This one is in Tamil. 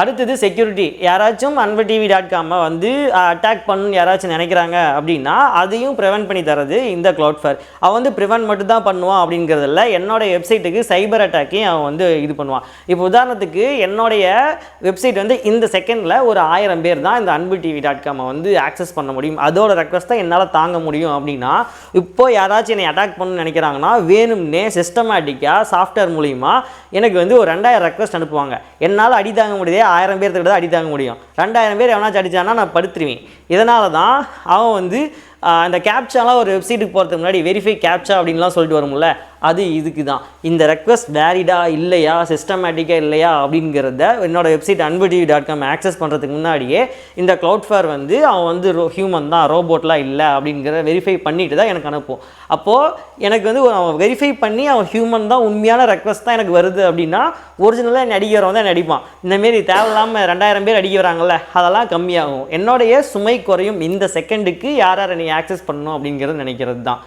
அடுத்தது செக்யூரிட்டி யாராச்சும் அன்பு டிவி டாட் காமை வந்து அட்டாக் பண்ணணும்னு யாராச்சும் நினைக்கிறாங்க அப்படின்னா அதையும் ப்ரிவென்ட் பண்ணி தரது இந்த க்ளவுட்ஃபேர் அவன் வந்து ப்ரிவென்ட் மட்டும் தான் பண்ணுவான் அப்படிங்கிறதில்ல என்னோட வெப்சைட்டுக்கு சைபர் அட்டாக்கையும் அவன் வந்து இது பண்ணுவான். இப்போ உதாரணத்துக்கு என்னுடைய வெப்சைட் வந்து இந்த செகண்டில் ஒரு ஆயிரம் பேர் தான் இந்த அன்பு டிவி டாட் காமை வந்து ஆக்சஸ் பண்ண முடியும். அதோட ரெக்வஸ்ட்டை என்னால் தாங்க முடியும் அப்படின்னா இப்போ யாராச்சும் என்னை அட்டாக் பண்ணணும்னு நினைக்கிறாங்கன்னா வேணும்னே சிஸ்டமேட்டிக்காக சாஃப்ட்வேர் மூலிமா எனக்கு வந்து ஒரு ரெண்டாயிரம் ரெக்வஸ்ட் அனுப்புவாங்க. என்னால் அடி தாங்க முடியுதே ஆயிரம் பேர்த்துக்கிட்ட தான் அடி தாங்க முடியும்? ரெண்டாயிரம் பேர் எவனாச்சும் அடிச்சானா நான் படுத்துருவேன். இதனால தான் அவன் வந்து அந்த கேப்சாலாம் ஒரு வெப்சைட்டுக்கு போகிறதுக்கு முன்னாடி வெரிஃபை கேப்சா அப்படின்லாம் சொல்லிட்டு வரும்ல அது இதுக்கு தான் இந்த ரெக்வஸ்ட் வேலிடா இல்லையா சிஸ்டமேட்டிக்காக இல்லையா அப்படிங்கிறத என்னோட வெப்சைட் அன்பு டிவி டாட் காம் ஆக்சஸ் பண்ணுறதுக்கு முன்னாடியே இந்த க்ளவுட் ஃபேர் வந்து அவன் வந்து ரோ ஹியூமன் தான் ரோபோட்லாம் இல்லை அப்படிங்கிறத வெரிஃபை பண்ணிட்டு தான் எனக்கு அனுப்பும். அப்போது எனக்கு வந்து அவன் வெரிஃபை பண்ணி அவன் ஹியூமன் தான் உண்மையான ரெக்வஸ்ட் தான் எனக்கு வருது அப்படின்னா ஒரிஜினலாக என்ன அடிக்கிறவன் தான் நடிப்பான் இந்தமாரி தேவையில்லாமல் ரெண்டாயிரம் பேர் அடிக்கிறாங்கல்ல அதெல்லாம் கம்மியாகும். என்னுடைய சுமை குறையும் இந்த செகண்டுக்கு யார் யார் என்னை ஆக்சஸ் பண்ணணும் அப்படிங்கிறது நினைக்கிறது தான்